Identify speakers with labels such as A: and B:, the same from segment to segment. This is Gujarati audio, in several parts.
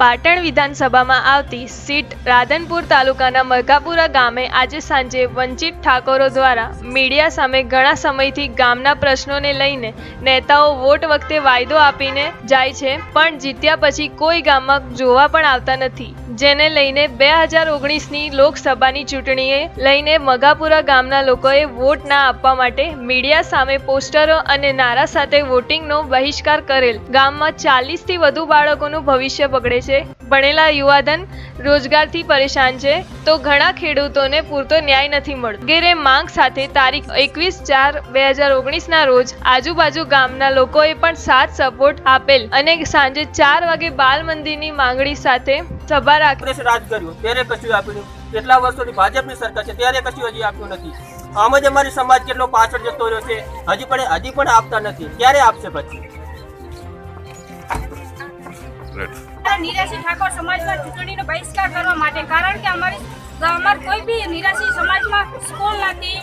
A: પાટણ વિધાનસભામાં આવતી સીટ રાધનપુર તાલુકાના મરઘાપુરા ગામે આજે સાંજે વંચિત ઠાકોરો દ્વારા મીડિયા સામે ઘણા સમયથી ગામના પ્રશ્નોને લઈને નેતાઓ વોટ વખતે વાયદો આપીને જાય છે, પણ જીત્યા પછી કોઈ ગામમાં જોવા પણ આવતા નથી. જેને લઈને બે હજાર ઓગણીસની લોકસભાની ચૂંટણીએ લઈને મગાપુરા ગામના લોકોએ વોટ ના આપવા માટે મીડિયા સામે પોસ્ટરો અને નારા સાથે વોટિંગનો બહિષ્કાર કરેલ. ગામમાં ચાલીસથી વધુ બાળકોનું ભવિષ્ય બગડે છે. ભણેલા યુવાધન રોજગારથી પરેશાન છે. તો ઘણા ખેડૂતોને પૂરતો ન્યાય નથી મળતો. વગેરે માંગ સાથે તારીખ એકવીસ ચાર બે હજાર ઓગણીસના રોજ આજુબાજુ ગામના લોકોએ પણ સાથ સપોર્ટ આપેલ અને સાંજે ચાર વાગે બાલ મંદિરની માંગણી સાથે સભા રાખી.
B: રાજ કર્યું. ત્યારે કશું આપ્યું કેટલા વર્ષોથી ભાજપની સરકાર છે ત્યારે કશું હજી આપ્યું નથી. આમ જ અમારી સમાજ કેટલો પાછળ જતો રહ્યો છે. હજી પણ હજી પણ આપતા નથી. ક્યારે આપશે પછી?
C: નિરાશી ઠાકોર સમાજમાં ચૂંટણીનો બહિષ્કાર કરવા માટે કારણ કે અમારી અમારે કોઈ બી નિરાશી સમાજમાં સ્કૂલ નથી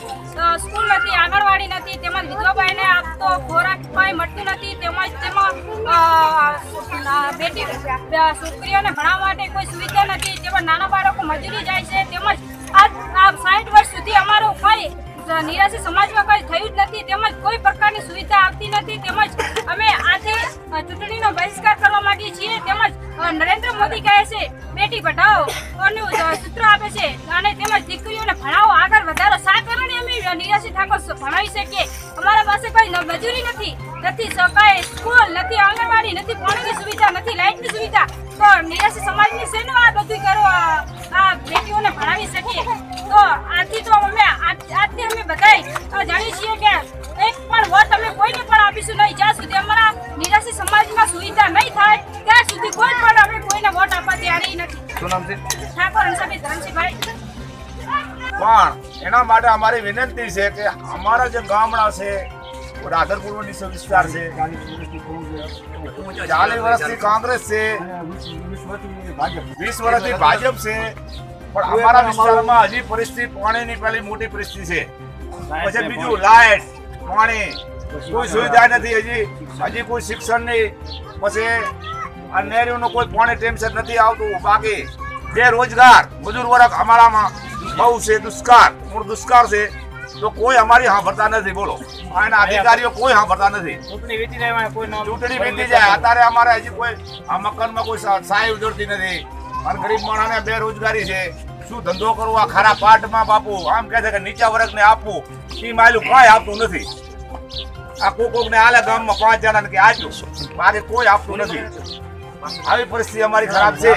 C: સ્કૂલ નથી આંગણવાડી નથી તેમજ વિધવા બહેને આપતો ખોરાક કંઈ મળતું નથી તેમજ તેમાં બેટી છોકરીઓને ભણાવવા માટે કોઈ સુવિધા નથી તેમાં નાના બાળકો મજૂરી જાય છે તેમજ આ આ સાઠ વર્ષ સુધી અમારું કંઈ નિરાશી સમાજમાં કંઈ થયું જ નથી તેમજ કોઈ પ્રકારની સુવિધા આવતી નથી તેમજ અમે અ, ચૂંટણીનો બહિષ્કાર કરવા માંગીએ છીએ. તેમજ નરેન્દ્ર મોદી કહે છે, બેટી પઢાઓ નું સૂત્ર આપે છે. અને તેમજ દીકરીઓને ભણાવો, આગળ વધારો. શા કારણે અમે નિરાશી ઠાકોર ભણાવી શકીએ. અમારા પાસે કોઈ મજૂરી નથી. નથી સ- કાંઈ સ્કૂલ, નથી આંગણવાડી, નથી પાણીની સુવિધા, નથી લાઇટની સુવિધા. તો નિરાશી સમાજની શેનો આ બધું કરો? આ બેટીઓને ભણાવી શકીએ? તો આથી તો અમે, આજ- આજથી અમે બધાય જાણીએ છીએ કે એક પણ વોટ અમે કોઈને પણ આપીશું નહીં. જ્યાં સુધી અમારા નિરાશી સમાજમાં સુવિધા નહીં થાય ત્યાં સુધી કોઈ પણ અમે કોઈને વોટ આપવા તૈયાર નથી.
D: શું નામ છે?
C: ઠાકોર હંસાભાઈ ધનસિંહભાઈ.
D: પણ એના માટે અમારી વિનંતી છે કે અમારા જે ગામડા છે રાધનપુર વિસ્તાર છે ચાલીસ વર્ષથી કોંગ્રેસ છે વીસ વર્ષથી ભાજપ છે પણ અમારા વિસ્તારમાં હજી પરિસ્થિતિ પાણીની પેલી મોટી પરિસ્થિતિ છે. પછી બીજું લાઇટ પાણી કોઈ સુવિધા નથી હજી. હજી કોઈ શિક્ષણ નહીં. પછી આ નહેરીઓનું કોઈ પોણે ટેન્શન નથી આવતું. બાકી બેરોજગાર મજૂર વર્ગ અમારામાં બહુ છે દુષ્કાળ મૂળ દુષ્કાળ છે તો કોઈ અમારી સાંભળતા નથી. બોલો. એના અધિકારીઓ કોઈ સાંભળતા નથી.
B: ચૂંટણી વીતી જાય
D: અત્યારે અમારે હજી કોઈ આ મકાનમાં કોઈ સહાય ઉજળતી નથી. અને ગરીબ માણસને બેરોજગારી છે. શું ધંધો કરવો? આ ખરા પાટમાં બાપુ. આમ કહે છે કે નીચા વર્ગને આપવું. એ માયલું કાંઈ આપતું નથી. આ કોક કોક ને આલે ગામમાં પાંચ જણાને કે આજો. મારે કોઈ આપતું નથી. આવી પરિસ્થિતિ અમારી ખરાબ છે.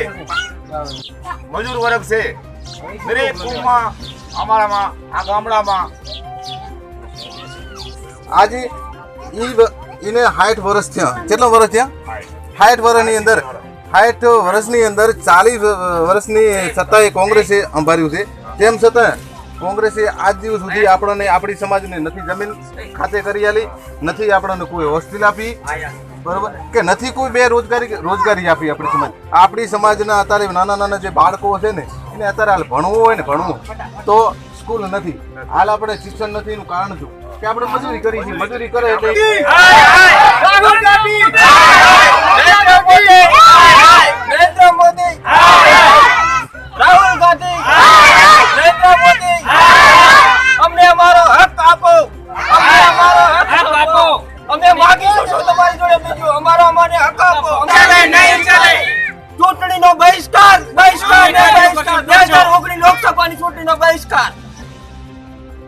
D: મજૂર વર્ગ છે. દરેક કુટુંબમાં અમારામાં, આ ગામડામાં.
E: આજે ઈ એને સાઠ વર્ષ થયા. કેટલા વર્ષ થયા? સાઠ વર્ષની અંદર સાઠ વર્ષની અંદર ચાલીસ વર્ષની સત્તાએ કોંગ્રેસે અંભાર્યું છે. તેમ છતાં કોંગ્રેસે આજ દિવસ સુધી આપણને આપણી સમાજને નથી જમીન ખાતે કરી આલી નથી આપણને કોઈ હોસ્ટેલ આપી બરોબર કે નથી કોઈ બે રોજગારી રોજગારી આપી આપણી સમાજ આપણી સમાજના અત્યારે નાના નાના જે બાળકો છે ને એને અત્યારે હાલ ભણવું હોય ને ભણવું તો સ્કૂલ નથી હાલ આપણે શિક્ષણ નથી એનું કારણ શું કે આપણે મજૂરી કરી છે મજૂરી કરે એટલે